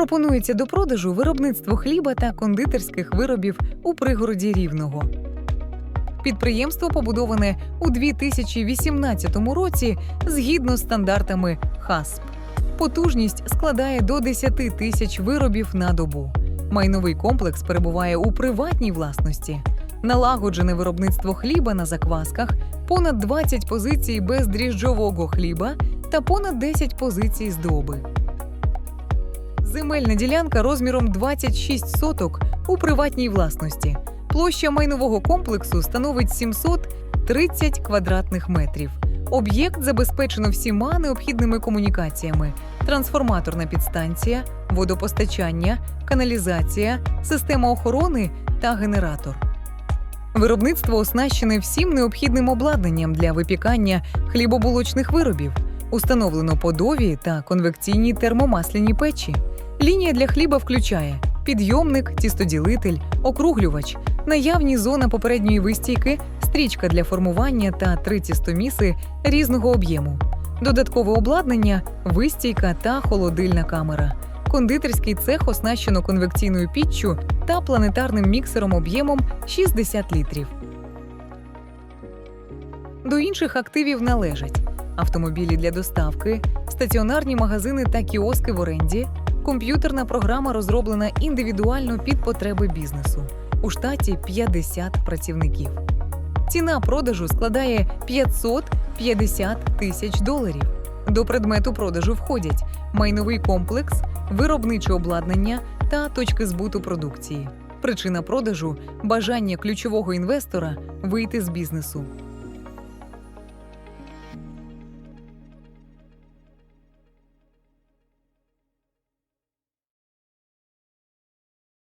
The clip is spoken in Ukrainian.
Пропонується до продажу виробництво хліба та кондитерських виробів у пригороді Рівного. Підприємство побудоване у 2018 році згідно з стандартами ХАСП. Потужність складає до 10 тисяч виробів на добу. Майновий комплекс перебуває у приватній власності. Налагоджене виробництво хліба на заквасках, понад 20 позицій бездріжджового хліба та понад 10 позицій здоби. Земельна ділянка розміром 26 соток у приватній власності. Площа майнового комплексу становить 730 квадратних метрів. Об'єкт забезпечено всіма необхідними комунікаціями: трансформаторна підстанція, водопостачання, каналізація, система охорони та генератор. Виробництво оснащене всім необхідним обладнанням для випікання хлібобулочних виробів. Установлено подові та конвекційні термомасляні печі. Лінія для хліба включає підйомник, тістоділитель, округлювач, наявні зона попередньої вистійки, стрічка для формування та три тістоміси різного об'єму, додаткове обладнання, вистійка та холодильна камера. Кондитерський цех оснащено конвекційною піччю та планетарним міксером об'ємом 60 літрів. До інших активів належать автомобілі для доставки, стаціонарні магазини та кіоски в оренді. Комп'ютерна програма розроблена індивідуально під потреби бізнесу. У штаті 50 працівників. Ціна продажу складає 550 тисяч доларів. До предмету продажу входять майновий комплекс, виробниче обладнання та точки збуту продукції. Причина продажу бажання ключового інвестора вийти з бізнесу.